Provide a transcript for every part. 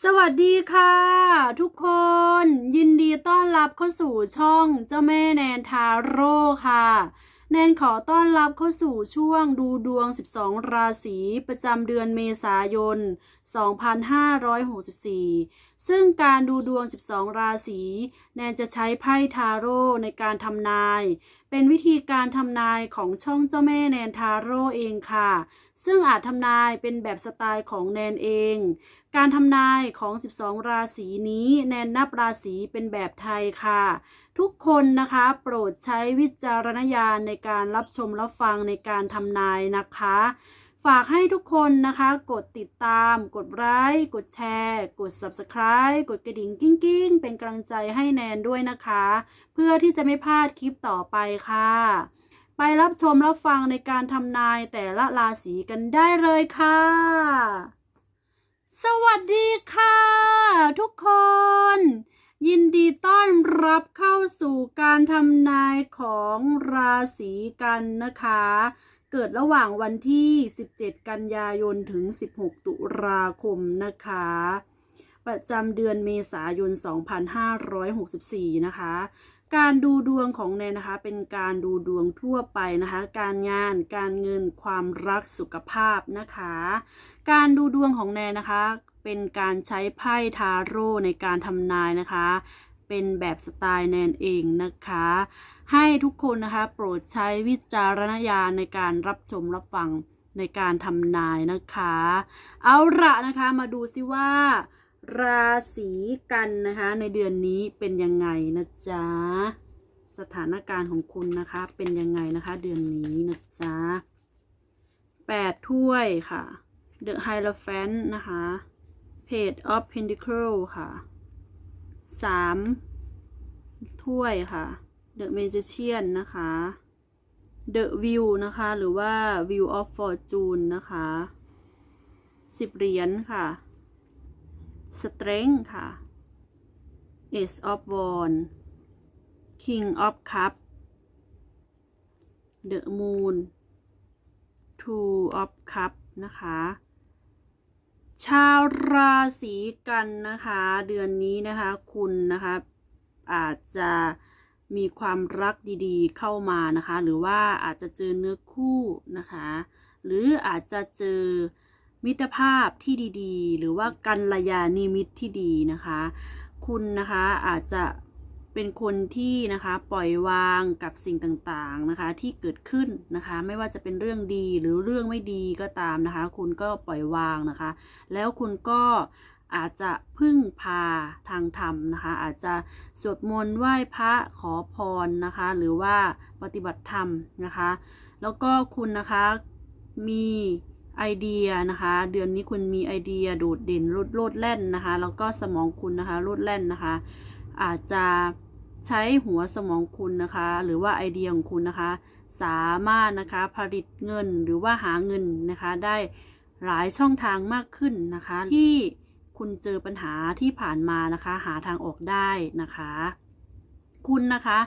สวัสดีค่ะ ทุกคนยินดีต้อนรับเข้าสู่ช่องเจ้าแม่แนนทาโร่ค่ะ แนนขอต้อนรับเข้าสู่ช่วงดูดวง 12 ราศีประจำเดือนเมษายน 2564 ซึ่งการดูดวง 12 ราศี แนนจะใช้ไพ่ทาโร่ในการทำนาย เป็นวิธีการทำนายของช่องเจ้าแม่แนนทาโร่เองค่ะ ซึ่งอาจทำนายเป็นแบบสไตล์ของแนนเอง การทำนายของ 12 ราศีนี้แนนนับราศีเป็นแบบไทยค่ะ ทุกคนนะคะโปรดใช้วิจารณญาณในการรับชมรับฟังในการทำนายนะคะ ฝากให้ทุกคนนะคะ กดติดตาม กดไลค์กดแชร์ กด Subscribe กดกระดิ่งกิ้งกิ้งๆเป็นกำลังใจให้แนนด้วยนะคะ เพื่อที่จะไม่พลาดคลิปต่อไปค่ะ ไปรับชมรับฟังในการทำนายแต่ละราศีกันได้เลยค่ะ สวัสดีค่ะ ทุกคน ยินดีต้อนรับเข้าสู่การทำนายของราศีกันนะคะ เกิดระหว่างวันที่ 17 กันยายนถึง 16 ตุลาคมนะคะ ประจำเดือนเมษายน 2564 นะคะ การดูดวงของแนนนะคะ เป็นการดูดวงทั่วไปนะคะ การงาน การเงิน ความรัก สุขภาพนะคะ การดูดวงของแนนนะคะ เป็นการใช้ไพ่ทาโร่ในการทำนายนะคะ เป็นแบบสไตล์แนนเองนะคะ ให้ทุกคนนะคะ โปรดใช้วิจารณญาณในการรับชมรับฟังในการทำนายนะคะ เอาละนะคะมาดูซิว่า ราศีกันนะคะ ในเดือนนี้เป็นยังไงนะจ๊ะสถานการณ์ของคุณนะคะ เป็นยังไงนะคะ เดือนนี้นะจ๊ะแปดถ้วยค่ะ The Hierophant นะคะ Page of Pentacle ค่ะ สามถ้วยค่ะ The Magician นะคะ The View นะคะ หรือว่า View of Fortune นะคะสิบเหรียญค่ะ Strength ค่ะ Ace of Wands King of Cup The Moon Two of Cup นะคะ ชาวราศีกันนะคะ เดือนนี้นะคะคุณนะคะอาจจะมีความรักดีๆเข้ามานะคะ หรือว่าอาจจะเจอเนื้อคู่นะคะ หรืออาจจะเจอมิตรภาพที่ดีๆ หรือว่ากัลยาณิมิตรที่ดีนะคะ คุณนะคะอาจจะ เป็นคนที่นะคะปล่อยวางกับสิ่งต่างๆนะคะ ที่เกิดขึ้นนะคะ ไม่ว่าจะเป็นเรื่องดีหรือเรื่องไม่ดีก็ตามนะคะ คุณก็ปล่อยวางนะคะ แล้วคุณก็อาจจะพึ่งพาทางธรรมนะคะ อาจจะสวดมนต์ไหว้พระขอพรนะคะ หรือว่าปฏิบัติธรรมนะคะ แล้วก็คุณนะคะมีไอเดียนะคะ เดือนนี้คุณมีไอเดียโดดเด่นโลดโลดแล่นนะคะ แล้วก็สมองคุณนะคะโลดแล่นนะคะ อาจจะใช้หัวสมองคุณนะคะ หรือว่าไอเดียของคุณนะคะ สามารถนะคะผลิตเงินหรือว่าหาเงินนะคะ ได้หลายช่องทางมากขึ้นนะคะ ที่คุณเจอปัญหาที่ผ่านมานะคะ หาทางออกได้นะคะ คุณนะคะ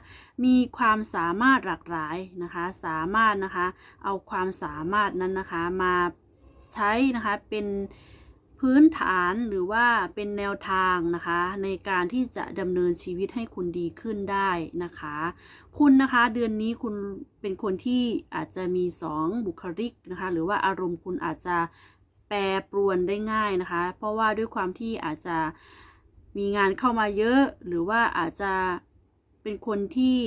มีความสามารถหลากหลายนะคะ สามารถนะคะเอาความสามารถนั้นนะคะมาใช้นะคะเป็น พื้นฐานหรือว่าเป็นแนวทางนะคะ ในการที่จะดำเนินชีวิตให้คุณดีขึ้นได้นะคะ คุณนะคะเดือนนี้คุณเป็นคนที่อาจจะมีสองบุคลิกนะคะ หรือว่าอารมณ์คุณอาจจะแปรปรวนได้ง่ายนะคะ เพราะว่าด้วยความที่อาจจะมีงานเข้ามาเยอะ หรือว่าอาจจะเป็นคนที่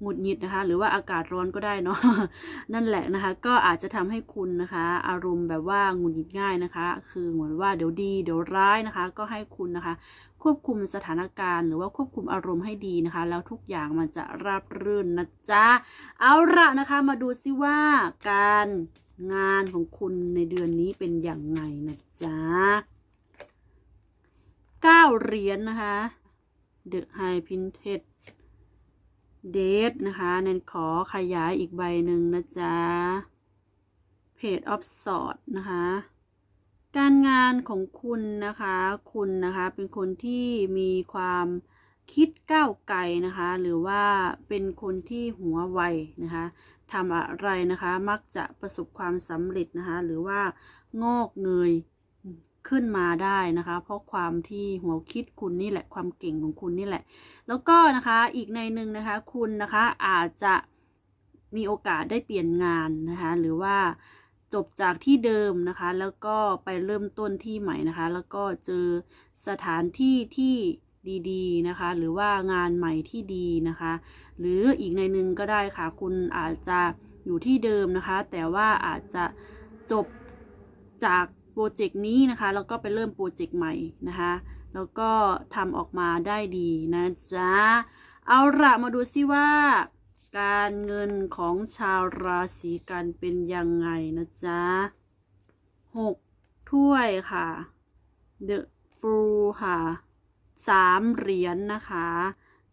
หงุดหงิดนะคะ หรือว่าอากาศร้อนก็ได้เนาะนั่นแหละนะคะ ก็อาจจะทำให้คุณนะคะ อารมณ์แบบว่าหงุดหงิดง่ายนะคะ คือเหมือนว่าเดี๋ยวดีเดี๋ยวร้ายนะคะ ก็ให้คุณนะคะ ควบคุมสถานการณ์ หรือว่าควบคุมอารมณ์ให้ดีนะคะ แล้วทุกอย่างมันจะราบรื่นนะจ๊ะเอาละนะคะ มาดูซิว่าการงานของคุณในเดือนนี้เป็นอย่างไงนะจ๊ะเก้าเหรียญนะคะ The High Printed เดทนะคะแนนขอขยายอีกใบหนึ่งนะจ๊ะ Page of Swords นะคะ การงานของคุณนะคะ คุณนะคะเป็นคนที่มีความคิดก้าวไกลนะคะ หรือว่าเป็นคนที่หัวไวนะคะทำอะไรนะคะ มักจะประสบความสำเร็จนะคะ หรือว่างอกเงย ขึ้นมาได้นะคะ เพราะความที่หัวคิดคุณนี่แหละความเก่งของคุณนี่แหละ แล้วก็นะคะอีกในหนึ่งนะคะคุณนะคะอาจจะมีโอกาสได้เปลี่ยนงานนะคะหรือว่าจบจากที่เดิมนะคะ แล้วก็ไปเริ่มต้นที่ใหม่นะคะ แล้วก็เจอสถานที่ที่ดีๆนะคะ หรือว่างานใหม่ที่ดีนะคะ หรืออีกในหนึ่งก็ได้ค่ะ คุณอาจจะอยู่ที่เดิมนะคะ แต่ว่าอาจจะจบจาก โปรเจกต์นี้นะคะ แล้วก็ไปเริ่มโปรเจกต์ใหม่นะคะ แล้วก็ทำออกมาได้ดีนะจ๊ะ เอาละมาดูซิว่า การเงินของชาวราศีกันเป็นยังไงนะจ๊ะหกถ้วยค่ะ The f o o ค่ะสามเหรียญนะคะ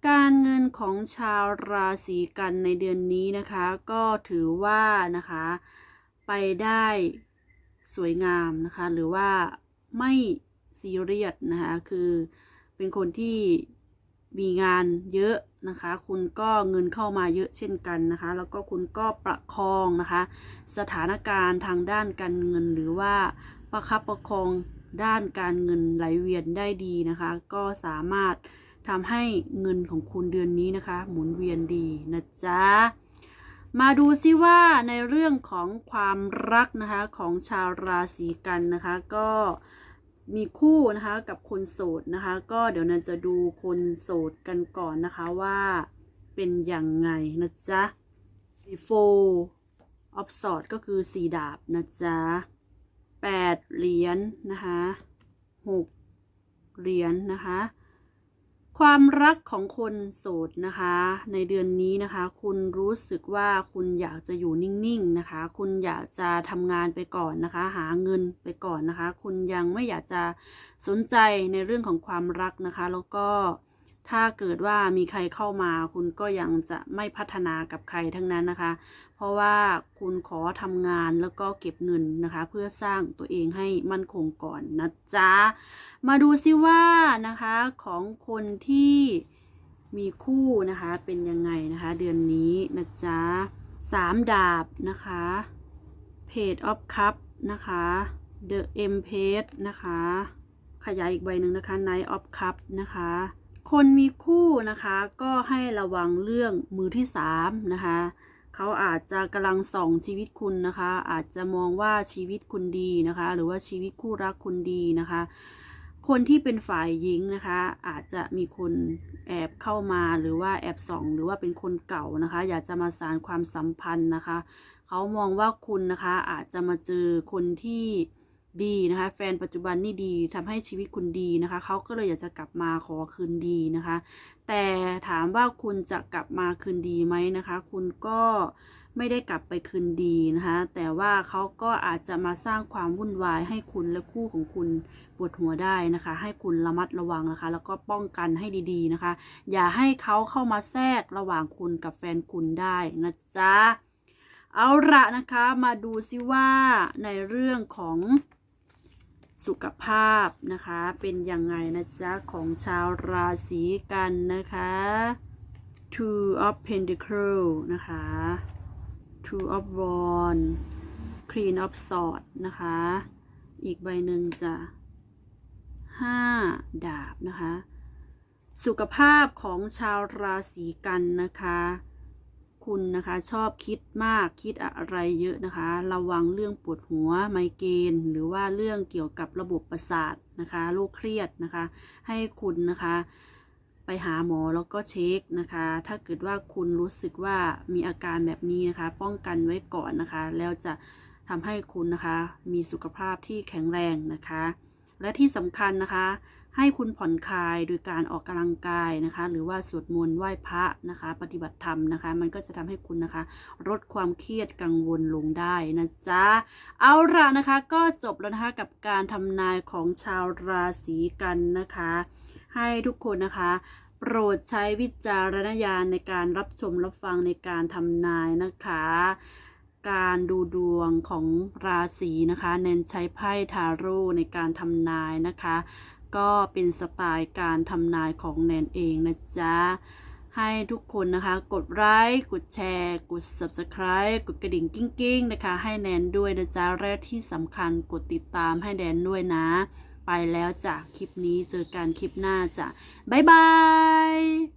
การเงินของชาวราศีกันในเดือนนี้นะคะ ก็ถือว่านะคะ ไปได้ สวยงามนะคะ หรือว่าไม่ซีเรียสนะคะ คือเป็นคนที่มีงานเยอะนะคะ คุณก็เงินเข้ามาเยอะเช่นกันนะคะ แล้วก็คุณก็ประคองนะคะ สถานการณ์ทางด้านการเงินหรือว่าประคับประคองด้านการเงินไหลเวียนได้ดีนะคะ ก็สามารถทำให้เงินของคุณเดือนนี้นะคะ หมุนเวียนดีนะจ๊ะ มาดูซิว่าในเรื่องของความรักนะคะของชาวราศีกันนะคะ ก็มีคู่นะคะกับคนโสดนะคะ ก็เดี๋ยวนันจะดูคนโสดกันก่อนนะคะว่าเป็นยังไงนะจ๊ะ four of sword ก็คือสี่ดาบนะจ๊ะแปดเหรียญนะคะหกเหรียญนะคะ ความรักของคนโสดนะคะ ในเดือนนี้นะคะ คุณรู้สึกว่าคุณอยากจะอยู่นิ่งๆนะคะ คุณอยากจะทำงานไปก่อนนะคะ หาเงินไปก่อนนะคะ คุณยังไม่อยากจะสนใจในเรื่องของความรักนะคะ แล้วก็ ถ้าเกิดว่ามีใครเข้ามาคุณก็ยังจะไม่พัฒนากับใครทั้งนั้นนะคะ เพราะว่าคุณขอทำงานแล้วก็เก็บเงินนะคะ เพื่อสร้างตัวเองให้มั่นคงก่อนนะจ๊ะ มาดูซิว่านะคะของคนที่มีคู่นะคะเป็นยังไงนะคะ เดือนนี้นะจ๊ะสามดาบนะคะ Page of Cup นะคะ The Empress นะคะ ขยายอีกใบหนึ่งนะคะ Knight of Cup นะคะ คนมีคู่นะคะก็ให้ระวังเรื่องมือที่สามนะคะเขาอาจจะกำลังส่องชีวิตคุณนะคะ อาจจะมองว่าชีวิตคุณดีนะคะ หรือว่าชีวิตคู่รักคุณดีนะคะ คนที่เป็นฝ่ายหญิงนะคะ อาจจะมีคนแอบเข้ามาหรือว่าแอบส่อง หรือว่าเป็นคนเก่านะคะ อยากจะมาสานความสัมพันธ์นะคะเขามองว่าคุณนะคะอาจจะมาเจอคนที่ ดีนะคะ แฟนปัจจุบันนี่ดีทำให้ชีวิตคุณดีนะคะ เขาก็เลยอยากจะกลับมาขอคืนดีนะคะ แต่ถามว่าคุณจะกลับมาคืนดีไหมนะคะ คุณก็ไม่ได้กลับไปคืนดีนะคะ แต่ว่าเขาก็อาจจะมาสร้างความวุ่นวายให้คุณและคู่ของคุณปวดหัวได้นะคะ ให้คุณระมัดระวังนะคะ แล้วก็ป้องกันให้ดีๆนะคะ อย่าให้เขาเข้ามาแทรกระหว่างคุณกับแฟนคุณได้นะจ๊ะเอาละนะคะมาดูซิว่าในเรื่องของ สุขภาพนะคะ เป็นยังไงนะจ๊ะ ของชาวราศีกันนะคะ Two of Pentacles นะคะ Two of Wands Queen of Swords นะคะ อีกใบหนึ่งจะห้าดาบนะคะ สุขภาพของชาวราศีกันนะคะ คุณนะคะ ชอบคิดมากคิดอะไรเยอะนะคะ ระวังเรื่องปวดหัวไมเกรนหรือว่าเรื่องเกี่ยวกับระบบประสาทนะคะโรคเครียดนะคะ ให้คุณนะคะ ไปหาหมอแล้วก็เช็คนะคะ ถ้าเกิดว่าคุณรู้สึกว่ามีอาการแบบนี้นะคะ ป้องกันไว้ก่อนนะคะ แล้วจะทำให้คุณนะคะ มีสุขภาพที่แข็งแรงนะคะ และที่สำคัญนะคะ ให้คุณผ่อนคลายโดยการออกกำลังกายนะคะ หรือว่าสวดมนต์ไหว้พระนะคะ ปฏิบัติธรรมนะคะ มันก็จะทำให้คุณนะคะ ลดความเครียดกังวลลงได้นะจ๊ะ เอาละนะคะ ก็จบแล้วนะคะกับการทำนายของชาวราศีกันนะคะ ให้ทุกคนนะคะโปรดใช้วิจารณญาณในการรับชมรับฟังในการทำนายนะคะ การดูดวงของราศีนะคะ เน้นใช้ไพ่ทาโร่ในการทำนายนะคะ ก็เป็นสไตล์การทำนายของแนนเองนะจ๊ะ ให้ทุกคนนะคะ กดไลค์กดแชร์ กด subscribe กดกระดิ่งกิ้งๆ นะคะ ให้แนนด้วยนะจ๊ะและที่สำคัญกดติดตามให้แนนด้วยนะ ไปแล้วจ้ะคลิปนี้เจอกันคลิปหน้าจ้ะบ๊ายบาย